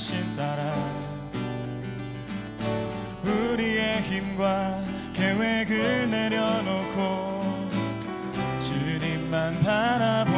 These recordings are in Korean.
부르신 따라 우리의 힘과 계획을 내려놓고 주님만 바라보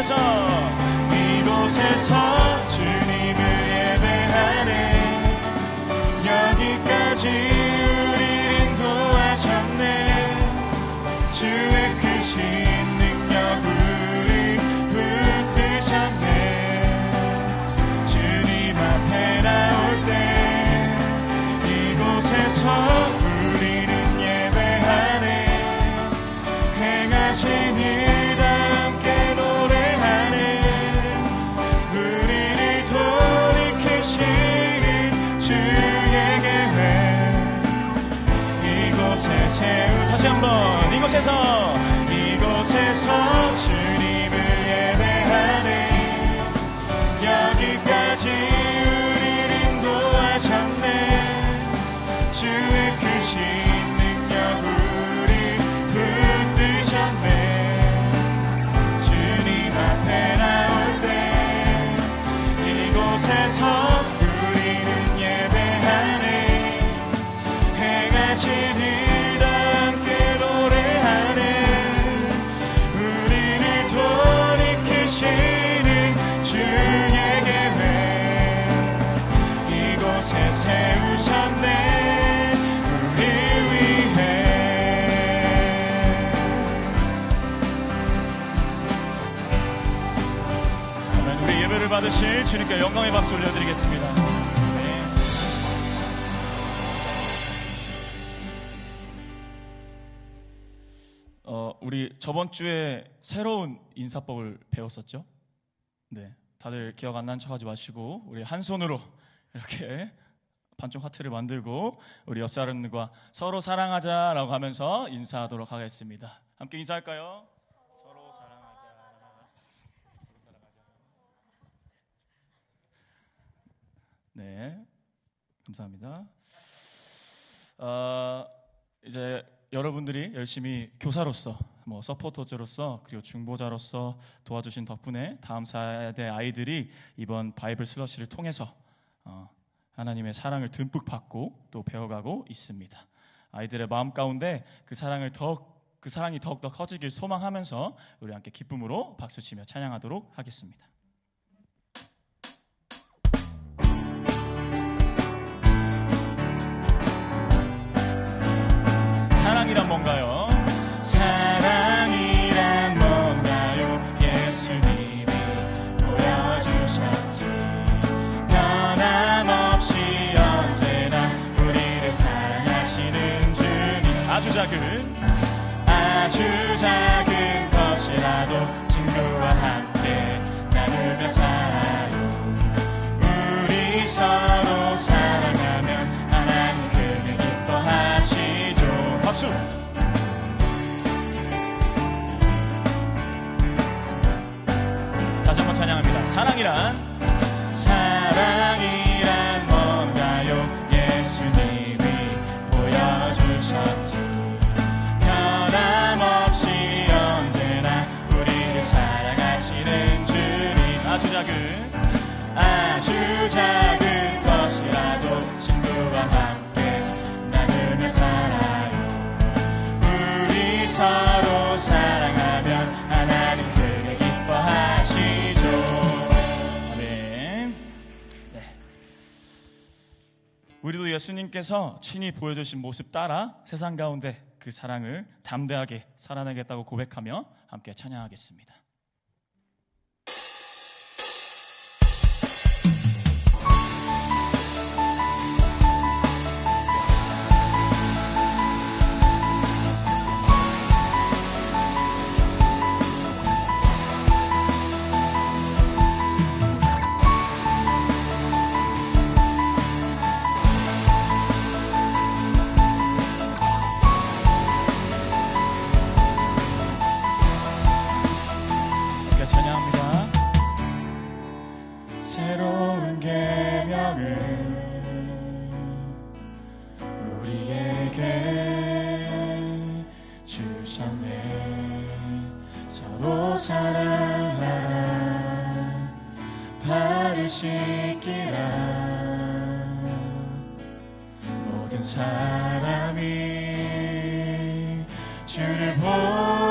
이곳에서 이곳에서 주님을 예배하네. 여기까지 우리를 인도하셨네. 주의 크신 능력 우리 붙드셨네. 주님 앞에 나올 때 이곳에서 우리는 예배하네. 행하신 일 이곳에서 이곳에서 주님을 예배하네. 여기까지 우리를 인도하셨네. 주의 크신 능력 우리 붙드셨네. 주님 앞에 나올 때 이곳에서 예배를 받으실 주님께 영광의 박수 올려드리겠습니다 네. 어, 우리 저번 주에 새로운 인사법을 배웠었죠? 네. 다들 기억 안 난 척하지 마시고 우리 한 손으로 이렇게 반쪽 하트를 만들고 우리 옆 사람들과 서로 사랑하자라고 하면서 인사하도록 하겠습니다. 함께 인사할까요? 서로 사랑하자. 서로 사랑하자. 네. 감사합니다. 어, 이제 여러분들이 열심히 교사로서, 뭐 서포터즈로서 그리고 중보자로서 도와주신 덕분에 다음 세대 아이들이 이번 바이블 슬러시를 통해서 어, 하나님의 사랑을 듬뿍 받고 또 배워가고 있습니다. 아이들의 마음 가운데 그 사랑을 더그 사랑이 더욱더 커지길 소망하면서 우리 함께 기쁨으로 박수치며 찬양하도록 하겠습니다. 사랑이란 뭔가요? 사랑이란 뭔가요? 예수님이 보여주셨지 변함없이 언제나 우리를 사랑하시는 주님 아주 작은 아주 작은 박수. 다시 한번 찬양합니다. 사랑이란 예수님께서 친히 보여주신 모습 따라 세상 가운데 그 사랑을 담대하게 살아내겠다고 고백하며 함께 찬양하겠습니다. 모든 사람이 주를 보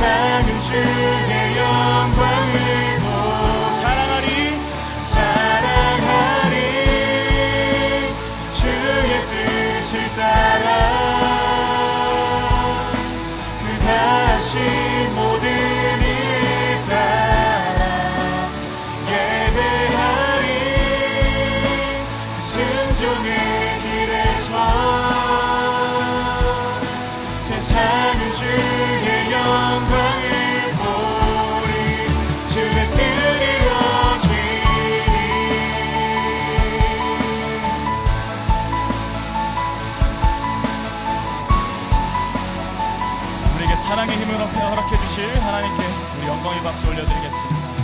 세상은 주의 영광 우리에게 사랑의 힘을 허락해 주실 하나님께 우리 영광의 박수 올려드리겠습니다.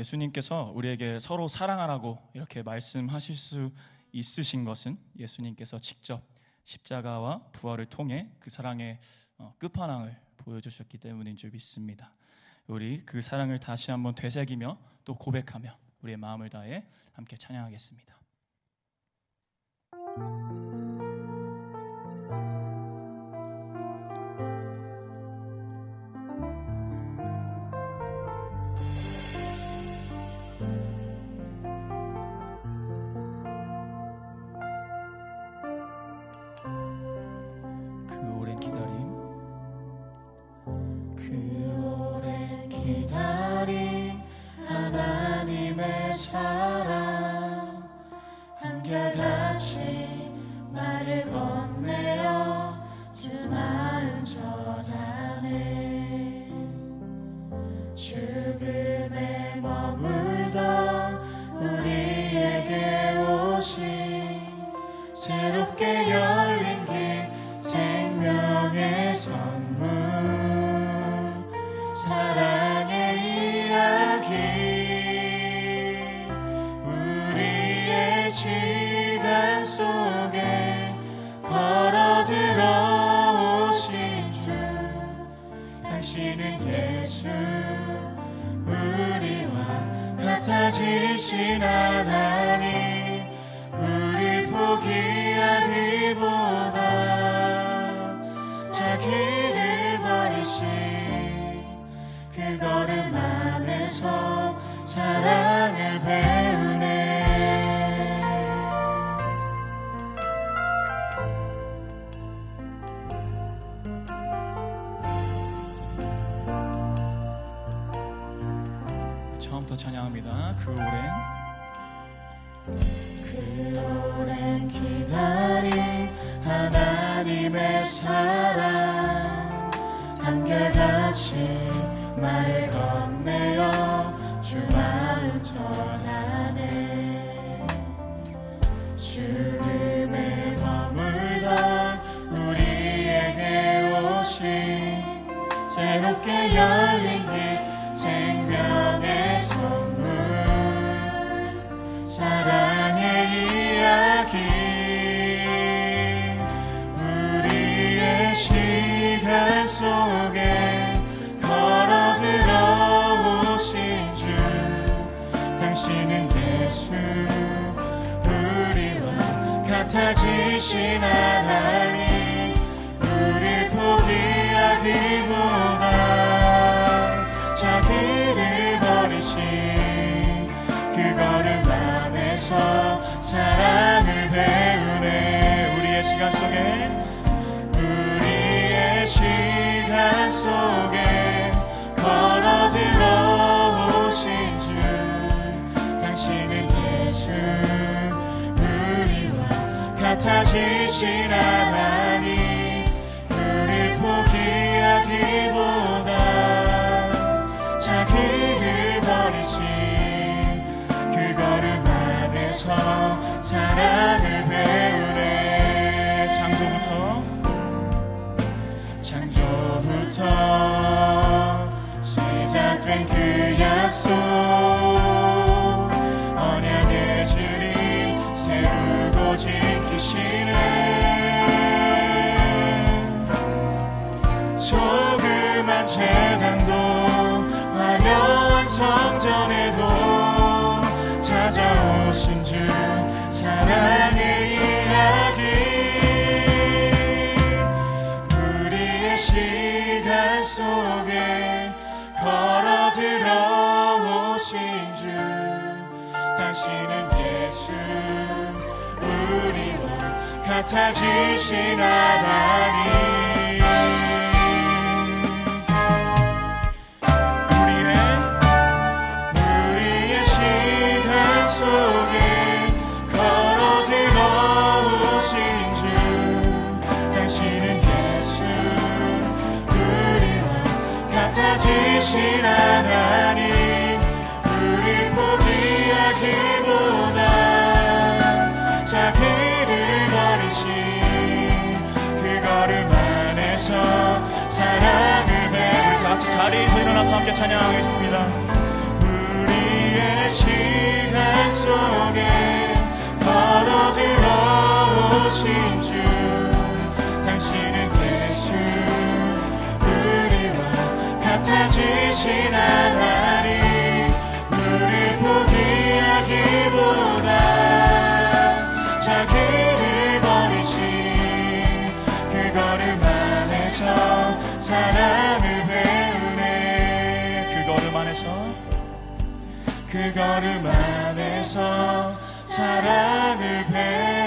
예수님께서 우리에게 서로 사랑하라고 이렇게 말씀하실 수 있으신 것은 예수님께서 직접 십자가와 부활을 통해 그 사랑의 어, 끝판왕을 보여주셨기 때문인 줄 믿습니다. 우리 그 사랑을 다시 한번 되새기며 또 고백하며 우리의 마음을 다해 함께 찬양하겠습니다. 선물 사랑의 이야기. 우리의 시간 속에 걸어 들어오신 주 당신은 예수 우리와 같아지신 하나 걸음 안에서 사랑을 배우 같아지신 하나님 우리 포기하기보다 자기를 버리신 그 걸음 안에서 사랑을 배우네. 우리의 시간 속에 우리의 시간 속에 같아지신 하나님 우릴 포기하기보다 자기를 버리신 그 걸음 안에서 사랑을 배우네. 창조부터. 창조부터 시작된 그 약속 성전에도 찾아오신 주 사랑의 이야기. 우리의 시간 속에 걸어 들어오신 주 당신은 예수 우리와 같아지신 하나님 속에 걸어 들어오신 주 당신은 예수 우리와 같아지신 하나님 우리 포기하기보다 자기를 버리신 그 걸음 안에서 사랑을 배우 다 같이 자리에서 일어나서 함께 찬양하겠습니다 속에 걸어 들어오신 주 당신은 예수 우리와 같아지신 하나님 우리 포기하기보다 자기를 버리신 그 걸음 안에서 사랑을 배우네. 그 걸음 안에서? 그 걸음 안에서 사랑을 배우네